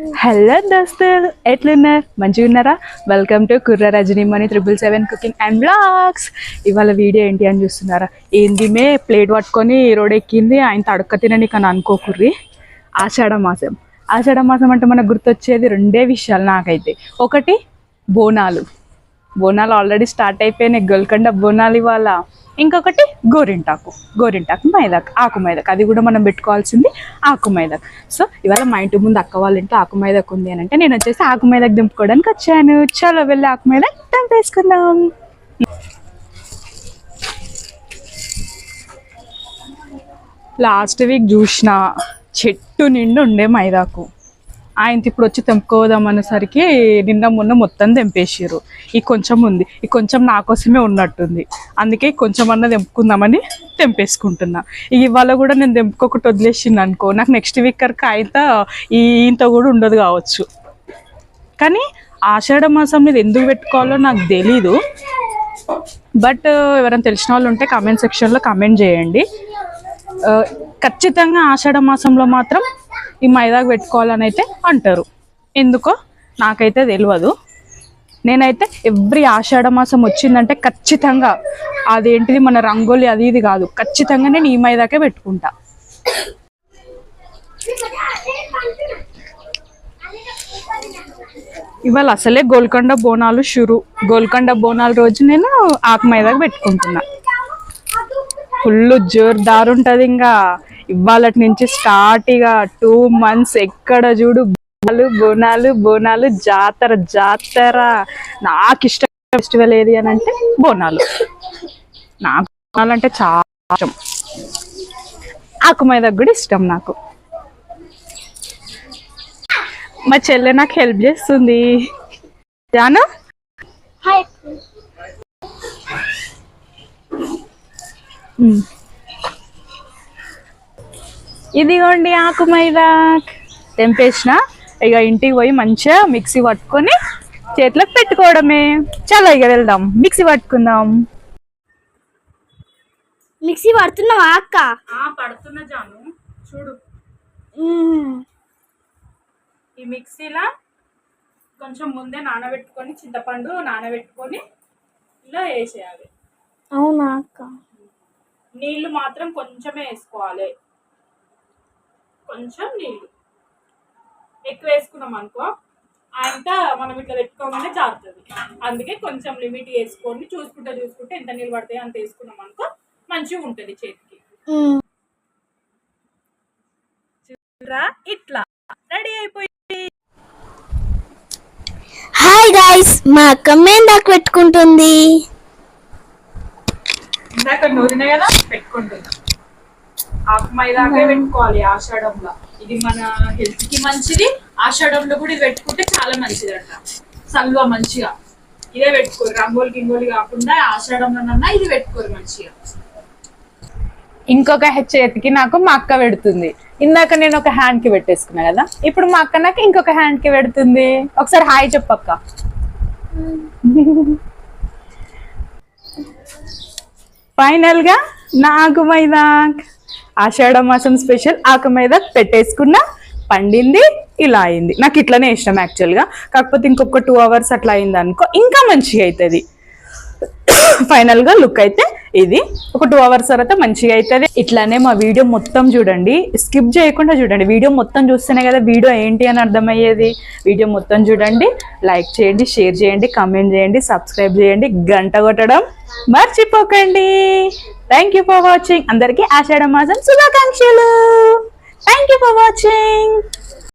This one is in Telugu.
హలో దోస్తులు ఎట్లున్నారు మంచిగా ఉన్నారా? Welcome to Kurra Rajani money triple seven cooking and vlogs ఇవాళ వీడియో ఏంటి అని చూస్తున్నారా? ఏంది మే ప్లేట్ పట్టుకొని రోడ్ ఎక్కింది ఆయన తడక తినని కానీ అనుకోకుర్రి ఆషాఢ మాసం. ఆషాఢ మాసం అంటే మనకు గుర్తొచ్చేది రెండే విషయాలు నాకైతే. ఒకటి బోనాలు. బోనాలు ఆల్రెడీ స్టార్ట్ అయిపోయినాయి. గోల్కొండ బోనాలు ఇవాళ. ఇంకొకటి గోరింటాకు. గోరింటాకు మైదాకు. ఆకు మైదాకు. అది కూడా మనం పెట్టుకోవాల్సింది ఆకు మైదాక్. సో ఇవాళ మా ఇంటి ముందు అక్క వాళ్ళ ఇంట్లో ఆకు మైదాకు ఉంది అని అంటే నేను వచ్చేసి ఆకు మైదాక్ దింపుకోవడానికి వచ్చాను. చలో వెళ్ళి ఆకు మైదాక్ దంపేసుకుందాం. లాస్ట్ వీక్ చూసిన చెట్టు నిండు ఉండే మైదాకు. ఆయన ఇప్పుడు వచ్చి తెంపుకోదాం అనేసరికి నిన్న మొన్న మొత్తం తెంపేసారు ఈ కొంచెం ఉంది. ఈ కొంచెం నా కోసమే ఉన్నట్టుంది. అందుకే కొంచెం అన్న తెంపుకుందామని తెంపేసుకుంటున్నా. ఇవాళ కూడా నేను తెంపుకోకటి వదిలేసింది అనుకో. నాకు నెక్స్ట్ వీక్ వరకు ఆయంత ఈ కూడా ఉండదు కావచ్చు. కానీ ఆషాఢ మాసం మీద ఎందుకు పెట్టుకోవాలో నాకు తెలీదు. బట్ ఎవరైనా తెలిసిన వాళ్ళు ఉంటే కామెంట్ సెక్షన్లో కామెంట్ చేయండి. ఖచ్చితంగా ఆషాఢ మాసంలో మాత్రం ఈ మైదాకు పెట్టుకోవాలని అయితే అంటారు. ఎందుకో నాకైతే తెలియదు నేనైతే ఎవ్రీ ఆషాఢ మాసం వచ్చిందంటే ఖచ్చితంగా అదేంటిది మన రంగోలి అది ఇది కాదు. ఖచ్చితంగా నేను ఈ మైదాకే పెట్టుకుంటా. ఇవాళ అసలే గోల్కొండ బోనాలు షురు. గోల్కొండ బోనాల రోజు నేను ఆకు మైదాకు పెట్టుకుంటున్నా. ఫుల్ జోర్దార్ ఉంటుంది ఇంకా. ఇవాళ నుంచి స్టార్ట్ ఇక టూ మంత్స్ ఎక్కడ చూడు బోనాలు బోనాలు బోనాలు జాతర జాతర. నాకు ఇష్టం ఫెస్టివల్ ఏది అని అంటే బోనాలు. నాకు బోనాలు అంటే చాలా ఇష్టం. ఆకు మైదాకు కూడా ఇష్టం నాకు. మా చెల్లె నాకు హెల్ప్ చేస్తుంది. జాను? మ్మ్. ఇదిగోండి ఆకు మైదా. తెంపేసిన. ఇక ఇంటికి పోయి మంచిగా మిక్సీ పట్టుకొని చేతిలోకి పెట్టుకోవడమే. చాలా ఇక వెళ్దాం. మిక్సీ పట్టుకుందాం. మిక్సీ పడుతున్నావా అక్క? పడుతున్న జాను. చూడు. ఈ మిక్సీలో కొంచెం ముందే నానబెట్టుకొని చింతపండు నానబెట్టుకొని ఇలా వేసేయాలి. అవునా అక్క? నీళ్ళు మాత్రం కొంచెమే వేసుకోవాలి. కొంచెం నీళ్ళు ఎక్కువ వేసుకున్నాం అనుకో అంతా మనం ఇట్లా పెట్టుకోగానే జారుతుంది. అందుకే కొంచెం లిమిట్ వేసుకొని చూసుకుంటే చూసుకుంటే ఎంత నీళ్ళు పడతాయో అంత వేసుకున్నాం అనుకో మంచిగా ఉంటుంది చేతికి. మ్మ్. ఇట్లా. రెడీ అయిపోయి. హాయ్ గాయ్స్ మా అక్క మేందాకు పెట్టుకుంటుంది. ఇందాక నూరిన కదా పెట్టుకుంటున్నా. ఆకు మైదాకే పెట్టుకోవాలి ఆషాఢంలో. ఇది మన హెల్త్కి మంచిది ఆషాఢంలో కూడా ఇది పెట్టుకుంటే చాలా మంచిది అంట సల్వా మంచిగా. ఇదే పెట్టుకోరు రంగోలి గింగోలు కాకుండా ఆషాఢంలోనన్నా ఇది పెట్టుకోరు మంచిగా. ఇంకొక చేతికి నాకు మా అక్క పెడుతుంది. ఇందాక నేను ఒక హ్యాండ్కి పెట్టేసుకున్నా కదా ఇప్పుడు మా అక్క నాకు ఇంకొక హ్యాండ్కి పెడుతుంది. ఒకసారి హాయ్ చెప్పక్క. ఫైనల్గా నాకు మైదాక్ ఆషాఢ మాసం స్పెషల్ ఆకు మీద పెట్టేసుకున్న పండింది ఇలా అయింది. నాకు ఇట్లనే ఇష్టం యాక్చువల్గా కాకపోతే ఇంకొక టూ అవర్స్ అట్లా అయింది అనుకో ఇంకా మంచిగా అవుతుంది ఫైనల్గా లుక్ అయితే ఇది. ఒక టూ అవర్స్ తర్వాత మంచిగా అవుతుంది ఇట్లానే మా వీడియో మొత్తం చూడండి. స్కిప్ చేయకుండా చూడండి. వీడియో మొత్తం చూస్తేనే కదా వీడియో ఏంటి అని అర్థమయ్యేది. వీడియో మొత్తం చూడండి. లైక్ చేయండి షేర్ చేయండి కామెంట్ చేయండి సబ్స్క్రైబ్ చేయండి. గంట కొట్టడం మర్చిపోకండి. థ్యాంక్ యూ ఫర్ వాచింగ్ అందరికీ ఆషాఢ మాసం శుభాకాంక్షలు. Thank you for watching